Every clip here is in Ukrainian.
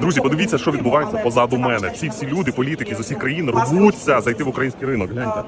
Друзі, подивіться, що відбувається позаду мене. Ці всі люди, політики з усіх країн рвуться зайти в український ринок. Гляньте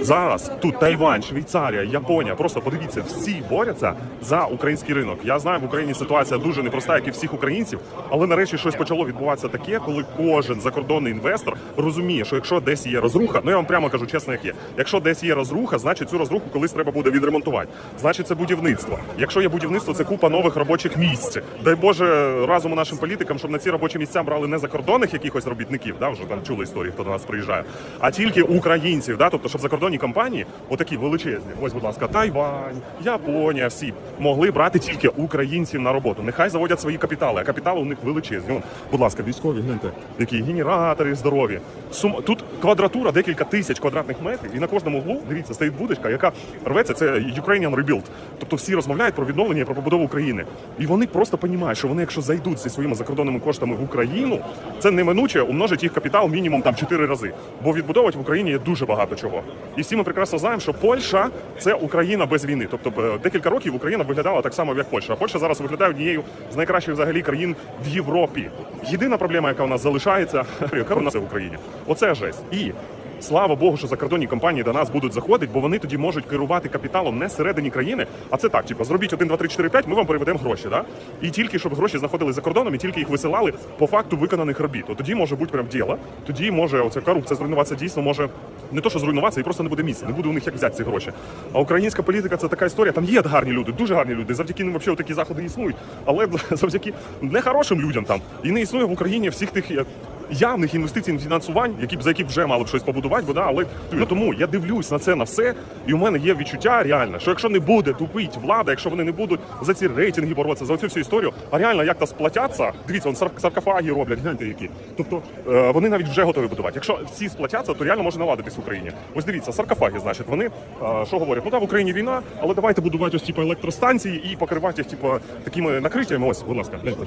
зараз тут Тайвань, Швейцарія, Японія. Просто подивіться, всі борються за український ринок. Я знаю, в Україні ситуація дуже непроста, як і всіх українців, але нарешті щось почало відбуватися таке, коли кожен закордонний інвестор розуміє, що якщо десь є розруха, ну я вам прямо кажу чесно, як є. Якщо десь є розруха, значить цю розруху колись треба буде відремонтувати. Значить, це будівництво. Якщо є будівництво, це купа нових робочих місць. Дай Боже разом нашим політикам, щоб на ці робочі місця брали не закордонних якихось робітників, да, вже там чули історії, хто до нас приїжджає, а тільки українців. Да, тобто, щоб закордонні компанії, отакі величезні, ось, будь ласка, Тайвань, Японія, всі могли брати тільки українців на роботу. Нехай заводять свої капітали, а капітали у них величезні. Вон, будь ласка, військові, гляньте, які генератори здорові. Сум... Тут квадратура декілька тисяч квадратних метрів, і на кожному углу, дивіться, стоїть будочка, яка рветься. Це Ukrainian Rebuild. Тобто всі розмовляють про відновлення і про побудову України. І вони просто розуміють, що вони, якщо зайдуть зі своїми закордонними коштами в Україну, це неминуче умножить їх капітал мінімум там 4 рази. Бо відбудовувати в Україні є дуже багато чого. І всі ми прекрасно знаємо, що Польща це Україна без війни. Тобто е, декілька років Україна виглядала так само, як Польща. Польща зараз виглядає однією з найкращих взагалі країн в Європі. Єдина проблема, яка у нас залишається, яка у нас в Україні. Оце жесть. І Слава Богу, що закордонні компанії до нас будуть заходити, бо вони тоді можуть керувати капіталом не всередині країни, а це так, типу, зробіть 1, 2, 3, 4, 5, ми вам переведемо гроші. Да? І тільки щоб гроші знаходились за кордоном, і тільки їх висилали по факту виконаних робіт. Тоді може бути прям діло. Тоді може оця корупція зруйнуватися дійсно може не то, що зруйнуватися, і просто не буде місця, не буде у них як взяти ці гроші. А українська політика це така історія. Там є гарні люди, дуже гарні люди. Завдяки ним взагалі такі заходи існують. Але завдяки нехорошим людям там і не існує в Україні всіх тих. Явних інвестицій фінансувань, які б за які вже мали б щось побудувати, бо да, але ну, тому я дивлюсь на це на все, і у мене є відчуття реально, що якщо не буде тупить влада, якщо вони не будуть за ці рейтинги боротися, за цю всю історію, а реально як то сплатяться, дивіться, вон сар- саркофаги роблять, гляньте які. Тобто е, вони навіть вже готові будувати. Якщо всі сплатяться, то реально може наладитись в Україні. Ось дивіться, саркофаги, значить, вони е, що говорять? Ну так, в Україні війна, але давайте будувати ось типу електростанції і покривати їх, типу, такими накриттями. Ось, будь ласка, гляньте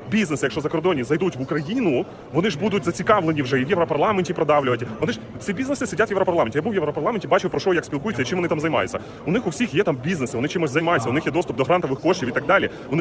Бізнес, якщо закордонні зайдуть в Україну, вони ж будуть зацікавлені вже і в Європарламенті продавлювати. Вони ж ці бізнеси сидять в Європарламенті. Я був в Європарламенті, бачив про що як спілкуються і чим вони там займаються. У них у всіх є там бізнеси, вони чимось займаються, у них є доступ до грантових коштів і так далі. Вони